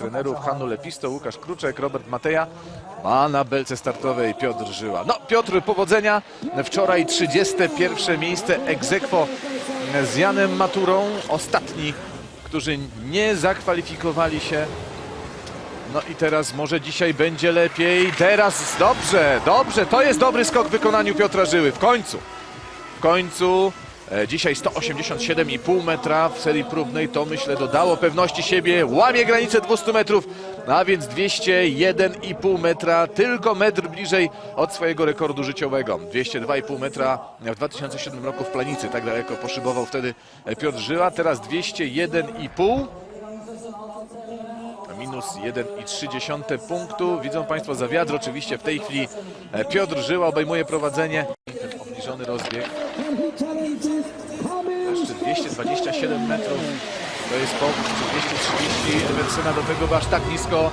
trenerów Hannu Lepisto, Łukasz Kruczek, Robert Mateja, a na belce startowej Piotr Żyła. No Piotr, powodzenia. Wczoraj 31 miejsce aequo z Janem Maturą. Ostatni, którzy nie zakwalifikowali się. No i teraz może dzisiaj będzie lepiej. Teraz dobrze, dobrze. To jest dobry skok w wykonaniu Piotra Żyły. W końcu. W końcu. E, Dzisiaj 187,5 metra w serii próbnej. To myślę dodało pewności siebie. Łamie granicę 200 metrów. A więc 201,5 metra. Tylko metr bliżej od swojego rekordu życiowego. 202,5 metra w 2007 roku w Planicy. Tak daleko poszybował wtedy Piotr Żyła. Teraz 201,5 minus 1,3 punktu. Widzą Państwo za wiatr. Oczywiście w tej chwili e, Piotr Żyła obejmuje prowadzenie. Obniżony rozbieg. Jeszcze 227 metrów. To jest po 230 Ewensyna do tego by aż tak nisko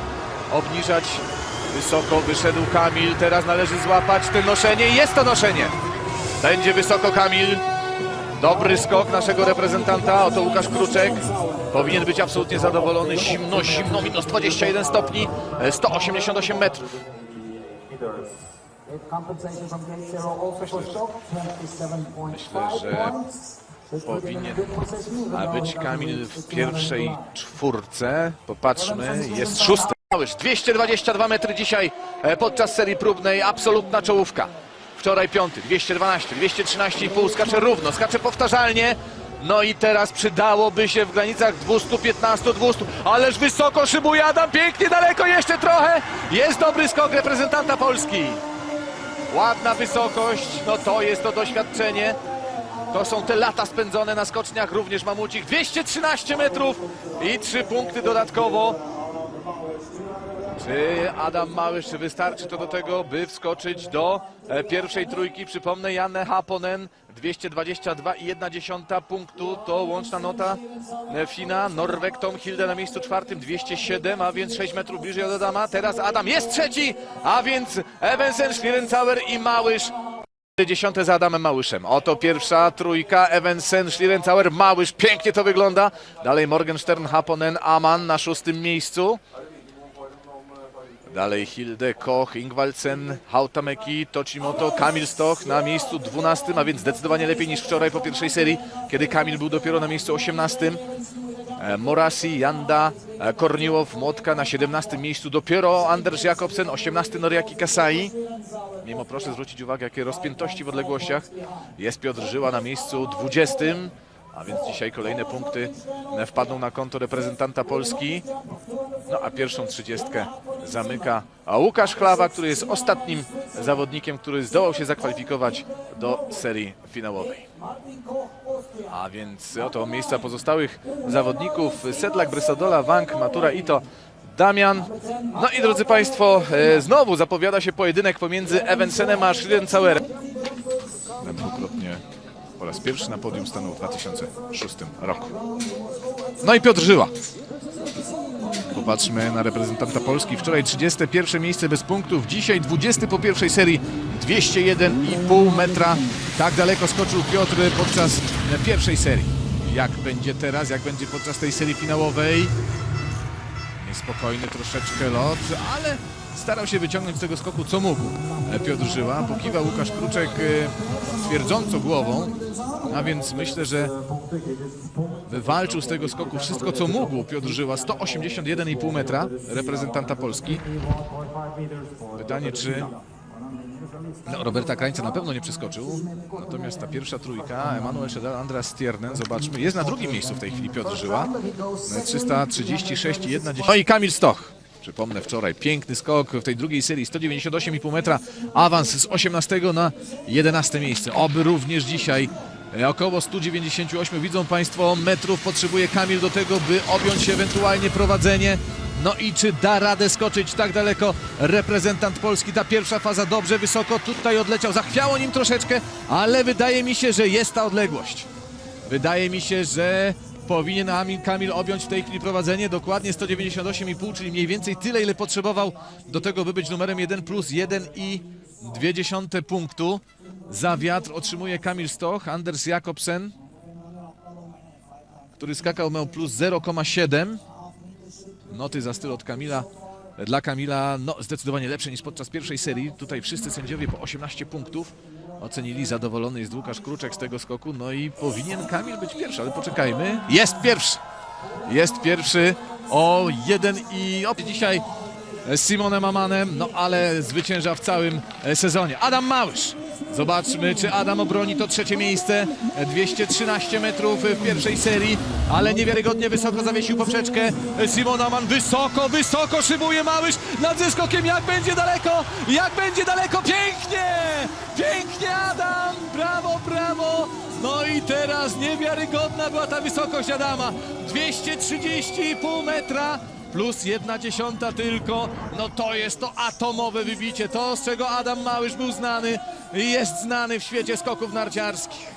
obniżać. Wysoko wyszedł Kamil. Teraz należy złapać to noszenie. Jest to noszenie. Będzie wysoko Kamil. Dobry skok naszego reprezentanta, oto Łukasz Kruczek. Powinien być absolutnie zadowolony. Zimno, zimno, minus 21 stopni, e, 188 metrów. Compensation from gate zero also for shock, 27.5 Myślę, że. Powinien być Kamil w pierwszej czwórce. Popatrzmy, jest szósty. Małysz, 222 metry dzisiaj e, podczas serii próbnej, absolutna czołówka. Wczoraj piąty, 212, 213,5, skacze równo, skacze powtarzalnie. No i teraz przydałoby się w granicach 215-200, ależ wysoko szybuje Adam, pięknie daleko jeszcze trochę. Jest dobry skok reprezentanta Polski. Ładna wysokość, no to jest to doświadczenie. To są te lata spędzone na skoczniach, również Mamucik. 213 metrów i 3 punkty dodatkowo. Czy Adam Małysz, czy wystarczy to do tego, by wskoczyć do e, pierwszej trójki? Przypomnę, Janne Haponen 222,1 punktu to łączna nota e, Fina. Norweg Tom Hilde na miejscu czwartym 207, a więc 6 metrów bliżej od Adama. Teraz Adam jest trzeci, a więc Evensen, Schlierenzauer i Małysz Dziesiąte za Adamem Małyszem. Oto pierwsza trójka. Evensen, Schlierenzauer, Małysz. Pięknie to wygląda. Dalej Morgenstern, Haponen, Aman na szóstym miejscu. Dalej Hilde, Koch, Ingwaldsen, Hautameki, Tochimoto, Kamil Stoch na miejscu 12, a więc zdecydowanie lepiej niż wczoraj po pierwszej serii, kiedy Kamil był dopiero na miejscu 18. E, Morasi, Janda, e, Korniłow, Młotka na 17 miejscu. Dopiero Anders Jakobsen, 18 Noriaki Kasai. Mimo proszę zwrócić uwagę, jakie rozpiętości w odległościach. Jest Piotr Żyła na miejscu 20. A więc dzisiaj kolejne punkty wpadną na konto reprezentanta Polski. No a pierwszą trzydziestkę zamyka a Łukasz Chlawa, który jest ostatnim zawodnikiem, który zdołał się zakwalifikować do serii finałowej. A więc oto miejsca pozostałych zawodników Sedlak, Bresadola, Wank, Matura i to Damian. No i drodzy Państwo, e, znowu zapowiada się pojedynek pomiędzy Evensenem a Schlierenzauerem. Dwukrotnie po raz pierwszy na podium stanął w 2006 roku. No i Piotr Żyła. Popatrzmy na reprezentanta Polski. Wczoraj 31 miejsce bez punktów, dzisiaj 20 po pierwszej serii 201,5 metra. Tak daleko skoczył Piotr podczas pierwszej serii. Jak będzie teraz, jak będzie podczas tej serii finałowej? Niespokojny troszeczkę lot, ale starał się wyciągnąć z tego skoku co mógł. Piotr Żyła, pokiwał Łukasz Kruczek e, twierdząco głową, a więc myślę, że wywalczył z tego skoku wszystko co mógł Piotr Żyła. 181,5 metra reprezentanta Polski. Pytanie, czy no, Roberta Krańca na pewno nie przeskoczył. Natomiast ta pierwsza trójka, Emanuel Szedal, Andras Stiernen, zobaczmy, jest na drugim miejscu w tej chwili Piotr Żyła. 336,1. No i Kamil Stoch. Przypomnę wczoraj, piękny skok w tej drugiej serii, 198,5 metra, awans z 18 na 11 miejsce. Oby również dzisiaj e, około 198, widzą Państwo, metrów potrzebuje Kamil do tego, by objąć się ewentualnie prowadzenie. No i czy da radę skoczyć tak daleko reprezentant Polski? Ta pierwsza faza dobrze wysoko, tutaj odleciał, zachwiało nim troszeczkę, ale wydaje mi się, że jest ta odległość. Wydaje mi się, że powinien Amin Kamil objąć w tej chwili prowadzenie. Dokładnie 198,5, czyli mniej więcej tyle, ile potrzebował do tego, by być numerem 1 plus 1,2 punktu. Za wiatr otrzymuje Kamil Stoch, Anders Jakobsen, który skakał miał plus 0,7. Noty za styl od Kamila. Dla Kamila no, zdecydowanie lepsze niż podczas pierwszej serii. Tutaj wszyscy sędziowie po 18 punktów ocenili. Zadowolony jest Łukasz Kruczek z tego skoku. No i powinien Kamil być pierwszy, ale poczekajmy. Jest pierwszy! Jest pierwszy o jeden i o dzisiaj z Simonem Amanem, no ale zwycięża w całym sezonie. Adam Małysz. Zobaczmy, czy Adam obroni to trzecie miejsce. E, 213 metrów w pierwszej serii, ale niewiarygodnie wysoko zawiesił poprzeczkę. E, Simon Aman wysoko, wysoko szybuje Małysz nad zeskokiem. Jak będzie daleko? Jak będzie daleko? Pięknie! Pięknie Adam! Brawo, brawo! No i teraz niewiarygodna była ta wysokość Adama. 230,5 metra plus jedna dziesiąta tylko. No to jest to atomowe wybicie. To, z czego Adam Małysz był znany, jest znany w świecie skoków narciarskich.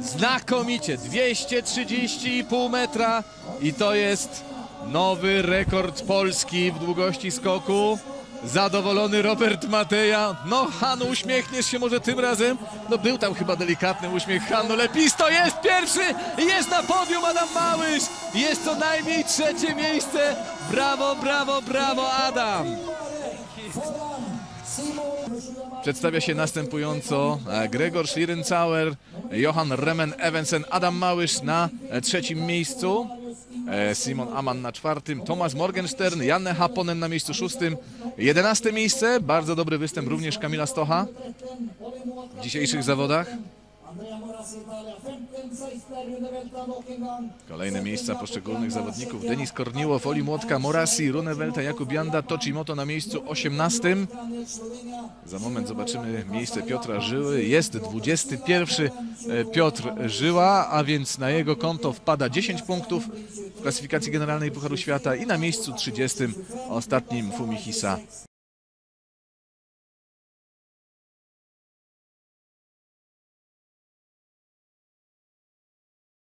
Znakomicie, 230,5 metra i to jest nowy rekord Polski w długości skoku. Zadowolony Robert Mateja. No, Hanu, uśmiechniesz się może tym razem? No, był tam chyba delikatny uśmiech Hanu. Lepisto jest pierwszy! Jest na podium Adam Małysz! Jest co najmniej trzecie miejsce. Brawo, brawo, brawo, Adam! Przedstawia się następująco e, Gregor Schlierenzauer, Johan Remen Evensen, Adam Małysz na e, trzecim miejscu. E, Simon Aman na czwartym, Tomasz Morgenstern, Janne Haponen na miejscu szóstym, jedenaste miejsce, bardzo dobry występ również Kamila Stocha w dzisiejszych zawodach. Kolejne miejsca poszczególnych zawodników. Denis Korniłow, Oli Młotka, Morasi, Runewelta, Jakub Janda, Tochimoto na miejscu 18. Za moment zobaczymy miejsce Piotra Żyły. Jest 21 e, Piotr Żyła, a więc na jego konto wpada 10 punktów w klasyfikacji generalnej Pucharu Świata i na miejscu 30 ostatnim Fumihisa